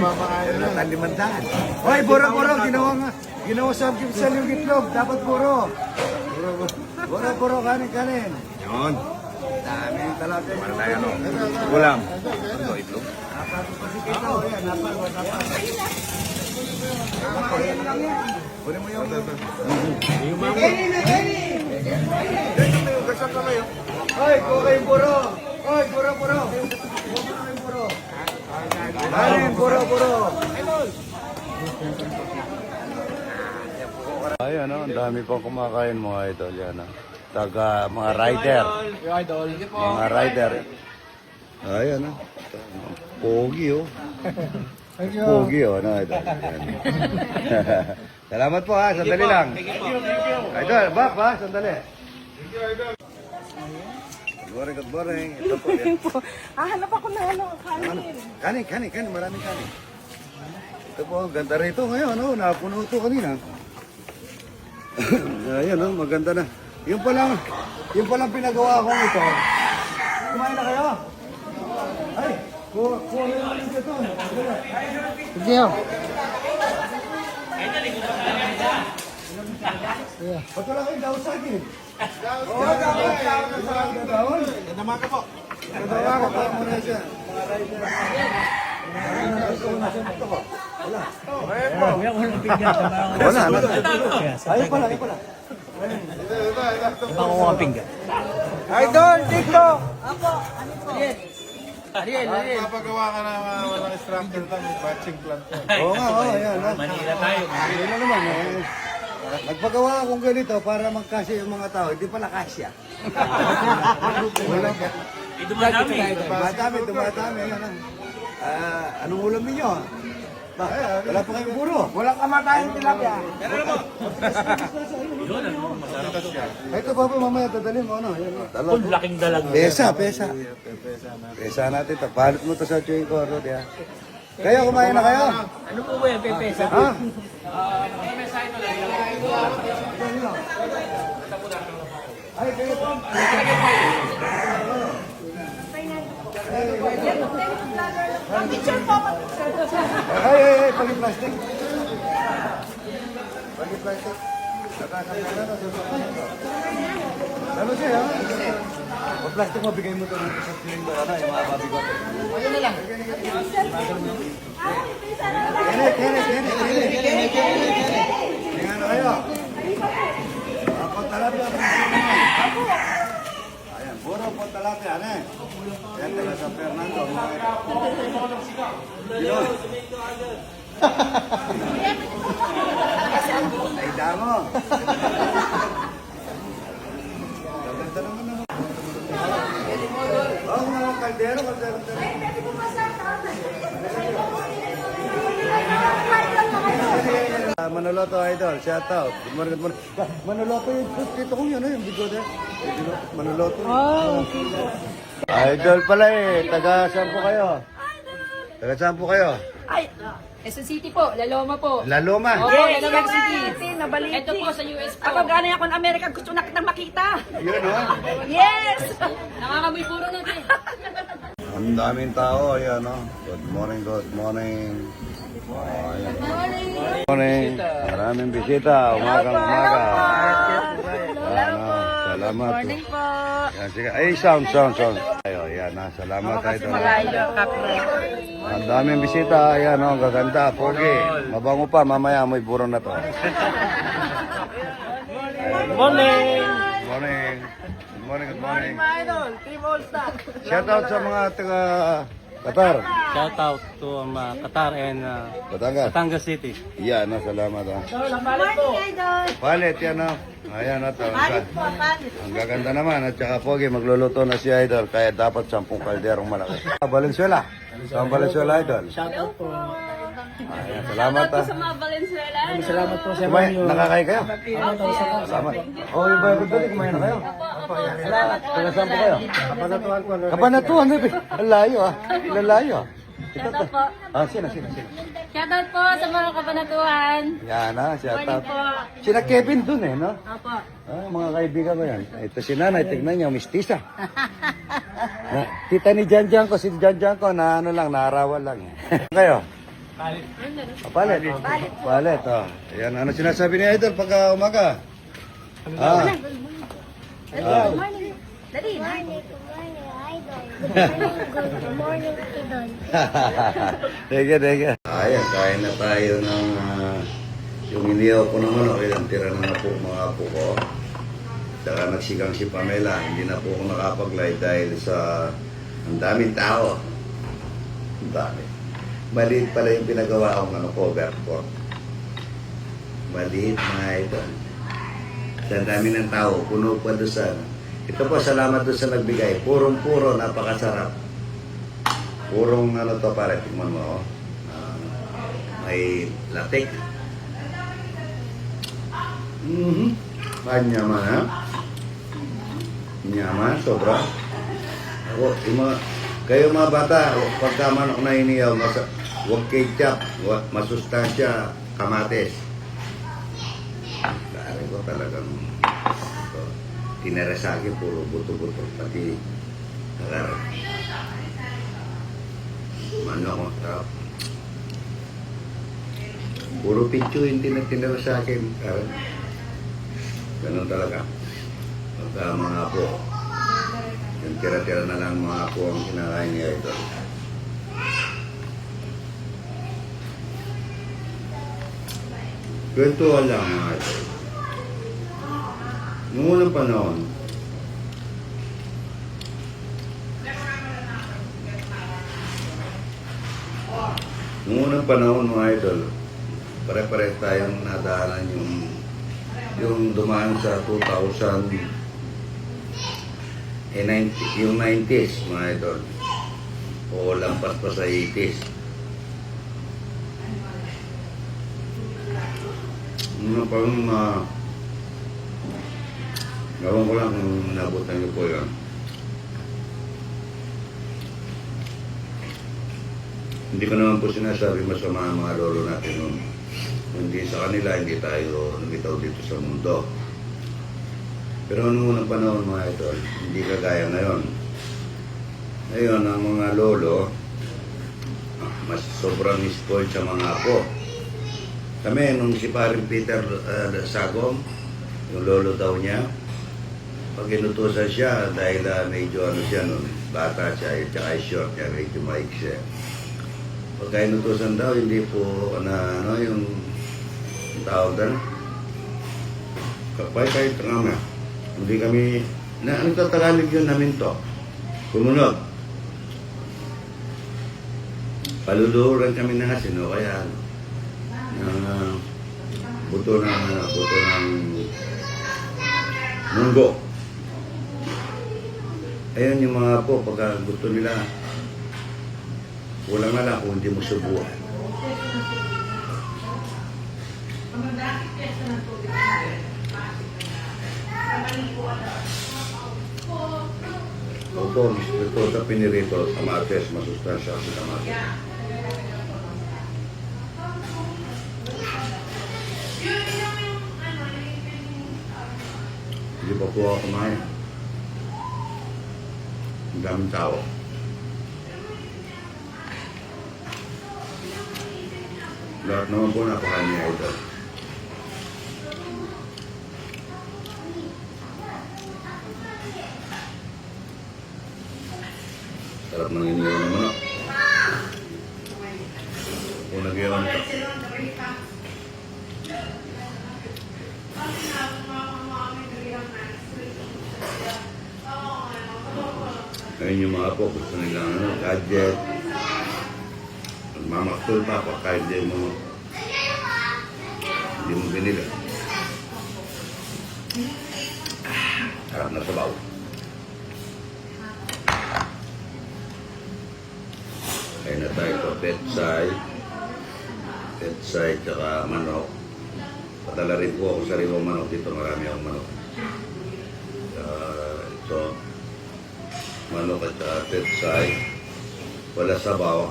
mamakain Wala na. tayong limandaan. Hoy, buro, buro, ginawa nga. Ginawa sa kimsal yung itlog. Dapat buro. Buro, buro. Buro, kanin, kanin. Yun. Dami yung talapia. Wala tayo, ano? Ulam. Ano, itlog? Kasi kita, o yan. Napal, wala napal. Kunin mo yung... Hoy, kuha kayong buro. Hoy, buro, buro. Kuha kayong buro. Kanin, buro, buro. Ay, ano, ang dami pang kumakain mga idol yan. ah. Taga mga rider. Mga rider. Ay, ano. Pogi, oh. Pogi, oh. Ano, idol. Salamat po, ha. Sandali lang. Idol, back, ha. Sandali. Good morning, good morning. Ito po, yan. Hahanap ako na ano, kanin. Kanin, kanin, kanin. Maraming kanin. Ito po, ang ganda rito ngayon. Oh, napuno ito kanina. Ayan, oh, maganda na. Yung palang, yung palang pinagawa ko ito. Kumain na kayo? Ay, kuha, kuha na naman ito. Sige. Ba't wala kayong daw sa akin? Oo, daw sa Dahon? Naman ka po. Nagawa ko pa muna siya. Wala, wala. Ayun pala, ayun pala. Idol, dito! Papagawa ka ng uh, walang structure may batching plant. Oo nga, oo, ayan. Manila tayo. Manila naman, eh. Nagpagawa akong ganito para magkasya yung mga tao. Hindi pala kasya. Wala. Dumadami. Dumadami, dumadami. Ayan, ah. Ah, anong ulam ninyo? Ba, wala pa kayong buro. Walang kamatayang tilapia. Ito pa po mamaya dadalhin mo ano. Yan, dala. Laking dalag. Pesa, pesa. Pesa natin. to. Palit mo to sa chewing ko, Rod. ya. Kayo, kumain na kayo? Ano po ba yung pepesa? Ha? Ay, kayo po. Picture po. Ay, ay, ay, pagi plastic. Pagi plastic. Ano siya, ha? Pag plastic mo, bigay mo to dito sa feeling mo, ano, yung mga babigot. Kene, kene, kene, kene. Tingnan na kayo. Ako talapia. Ayan, puro po talapia, ano eh. Yan, taga San Fernando. Yun. Ay, damo. Gaganda naman naman. Oh, mga kaldero, kaldero. Ah, Manoloto Idol, shout out. Good morning, good morning. Manoloto yung dito kong yun, eh, yung bigo na. Manoloto. Oh, Idol pala eh. Taga saan po kayo? Taga saan po kayo? Ay, Quezon City po, Laloma po. La Loma. Oo, Laloma City. nabaliti. Ito po sa US po. Ako galing ako ng Amerika, gusto na kitang makita. Yun, oh. Yes! Nakakamoy puro natin. Ang daming tao. Ayan, oh. Good morning, good morning. Oh, ayan. Good morning. Maraming bisita. Umagang umaga. Ano, salamat. Morning po. Yan, sige. Ay, sound, sound, sound. Ayo, yan na. Salamat tayo. Malayo, kapre. Ang daming bisita. Ayan, oh. Gaganda. Pogi. Mabango pa. Mamaya amoy buro na to. Morning! Good morning. Good morning, good morning. Idol, Team All Star. Shout out sa mga taga Qatar. Shout out to um, uh, Qatar and uh, Batangas. Batangas City. Yan, no, salamat ha. Morning, Idol. Palit yan no. Ayan na to. Ang, Palit po, ang gaganda naman. At saka Pogi, magluluto na si Idol. Kaya dapat sampung kalderong malaki. Ah, Valenzuela. Saan Valenzuela Idol? Shout out po. Ayan, salamat ha. mga Valenzuela. Salamat po sa Kumain, nakakain kayo? Salamat. Oh, yung Bible Study, kumain na kayo? Salamat. Taga saan po kayo? Kapanatuan ko. Kapanatuan. eh. Ang layo ah. Ang layo ah. Shout out po. Ah, sino, sino, sino? Shout out po sa mga kabanatuan. Yan ha, shout out. Morning po. Sina Kevin dun eh, no? Opo. Ah, mga kaibigan ko yan. Ito si nanay, tignan niyo, mistisa. na, tita ni Janjan ko, si Janjan ko, na ano lang, naarawan lang. eh. kayo? Palit. Palit. Palit, oh. Ayan, ano sinasabi ni Idol pagka umaga? Ah. Good morning. Dali, Morning, good morning, idol. Good morning, good morning, idol. Teka, teka. Ayan, kain na tayo ng ah, yung iniyaw ko naman, okay lang, tira na na po mga apo ko. Saka nagsigang si Pamela, hindi na po ako nakapag-live dahil sa ang daming tao. Ang dami. Maliit pala yung pinagawa kong ano, cover ko. Maliit mga ito. Sa dami ng tao, puno pa doon sa... Ito po, salamat doon sa nagbigay. Purong-puro, napakasarap. Purong ano to pare, tingnan mo. Oh. Ah, may latik. Mhm. Panyaman ha. Nyaman, sobra. Ako, yung kayo mga bata, pagka manok na iniyaw, mas, huwag ketchup, masustansya, kamates. Ko talagang ito, tinira sa akin, puro buto-buto, pati agar. Manok, masarap. Puro picture yung tinatinira sa akin. Ganun talaga. Pagka mga apo, yung tira-tira na lang mga apo ang kinakain niya ito. Kwentuhan lang mga ito. Noong unang panahon, Noong unang panahon mga idol, pare-pare tayong nadaanan yung yung dumaan sa 2000 eh 90, yung 90s mga idol. O lampas pa sa 80s ano pa yung uh, gawin ko lang kung nabutan niyo po yun hindi ko naman po sinasabi masama ang mga lolo natin noon hindi sa kanila, hindi tayo lumitaw dito sa mundo. Pero noong unang panahon mga idol, hindi kagaya ngayon. Ngayon, ang mga lolo, ah, mas sobrang spoiled sa mga apo. Kami, nung si paring Peter uh, Sagom, yung lolo daw niya, pag inutusan siya, dahil ah, medyo ano siya nun, bata siya, at saka short niya, medyo maiksi. Pagka inutusan daw, hindi po na ano, yung tawag doon. Kapay kayo tanga Hindi kami, na ano to Tagalog yun namin to? Kumunod. Paluluran kami ng asin, o kaya ng uh, buto ng, uh, buto ng munggo. Ayun yung mga po, pagka gusto nila, kulang na lang kung hindi mo subuhan. Opo, ito sa pinirito, kamates, masustansya sa kamates. Hindi pa po ako kumain. Ang daming tao. Lahat naman po napakain niya ito. Sarap ng ka. Ayun yung mga po, gusto nila ano, gadget. Magmamaktol pa pa kahit di mo hindi mo binila. Harap na sabaw. Kaya na tayo ito, petsay, petsay, tsaka manok. Padala rin po ako sa rimong manok dito, marami akong manok. Manok at saka petsay, wala sabaw.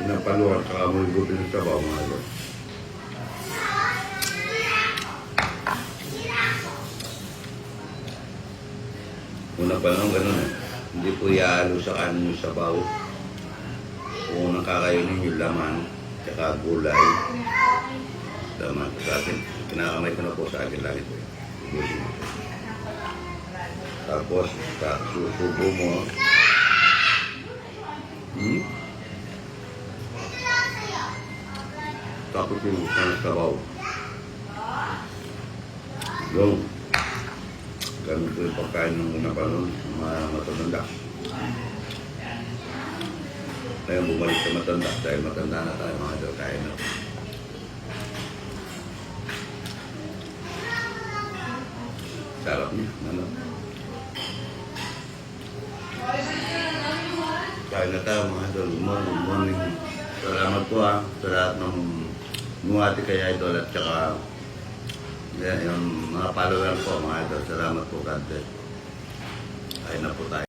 Pinapaluan, tsaka mo yung gupi ng sabaw, mga ito. Una unang panahon, ganun eh. Hindi po iaalok sa kanin yung sabaw. Kung nakakainin yung laman, tsaka gulay. Laman sa akin. Kinakamay ko na po sa akin lagi po. Ubusin mo. Tapos, ta- susubo mo. Hmm? Tapos yung isang sabaw. Yung ganun po yung pagkain ng unang panahon, mga matanda. Ngayon bumalik sa matanda dahil matanda na tayo mga daw kain na. Sarap niya, ano? Kain na tayo mga idol. Good morning, morning. Salamat po ha sa lahat ng bumati kay idol at saka yan, yung mga follower ko mga idol. Salamat po God bless. Kain na po tayo.